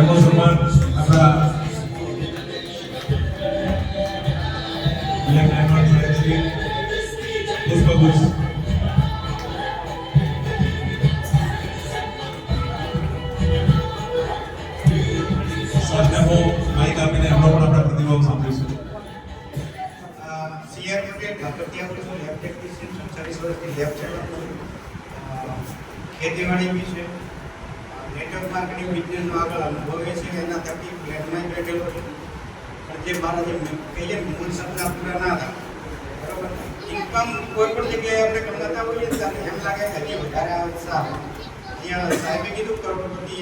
মুসলমান আমরা পুষ্পগুচ্ছ ખેતીવાડી વિશે નેટવર્ક માર્કેટિંગ બિઝનેસનો આગળ અનુભવે છે એના થકી ફ્લેટમાં બેઠેલો છું. પણ જે મારા જે કહીએ મૂળ સપના પૂરા ના હતા બરોબર? ઇન્કમ કોઈ પણ જગ્યાએ આપણે કમાતા હોઈએ ત્યારે એમ લાગે કે હજી વધારે આવે સારું. અહીંયા સાહેબે કીધું કરોડપતિ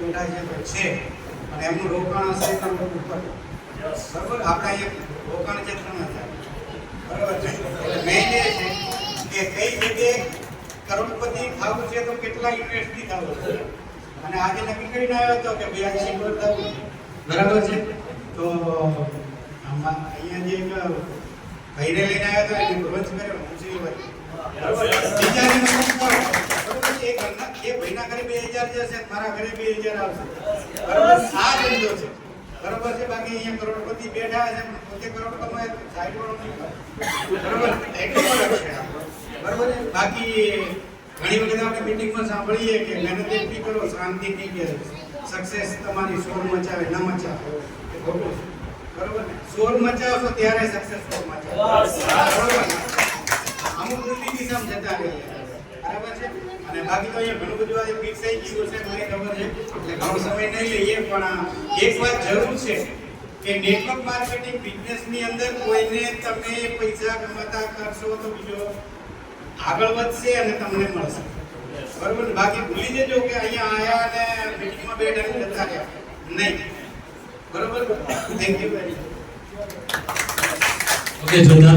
બેઠા છે તો છે. અને એમનું રોકાણ હશે કરોડ ઉપર. બરોબર? આપણે અહીંયા રોકાણ છે ત્રણ હજાર. બરોબર છે? મેઇન એ છે કે કઈ જગ્યાએ કરોડપતિ થવું છે તો કેટલા ઇન્વેસ્ટથી થવું છે? અને આજે નક્કી કરીને આવ્યો હતો કે બ્યાસી કરોડ થવું બરાબર છે? તો આમાં અહીંયા જે એક ભાઈને લઈને આવ્યો હતો એને પ્રવંચ કર્યો બરોબર છે બાકી અહીંયા કરોડપતિ બેઠા છે પોતે કરોડ કમાય સાઈડ વાળો. બરોબર છે? બાકી ઘણી વખત આપણે મીટિંગમાં સાંભળીએ કે મહેનત એટલી કરો શાંતિ નહીં કે સક્સેસ તમારી શોર મચાવે ન મચાવે. એ ખોટું બરોબર ને? શોર મચાવશો ત્યારે સક્સેસફુલ મચાવે. બરોબર? અમુક દિશામાં જતા રહીએ. બરાબર છે? અને બાકી તો અહીંયા ઘણું બધું આજે ફિક્સ થઈ ગયું છે મને ખબર છે. એટલે ઘણો સમય નહીં લઈએ પણ એક વાત જરૂર છે કે નેટવર્ક માર્કેટિંગ બિઝનેસની અંદર કોઈને તમે પૈસા કમાતા કરશો તો બીજો આગળ વધશે અને તમને મળશે. બરોબર? બાકી ભૂલી જજો કે અહીંયા આયા અને મીટિંગમાં બેઠા અને જતા રહ્યા. નહીં. બરોબર? Thank you very much okay જોરદાર.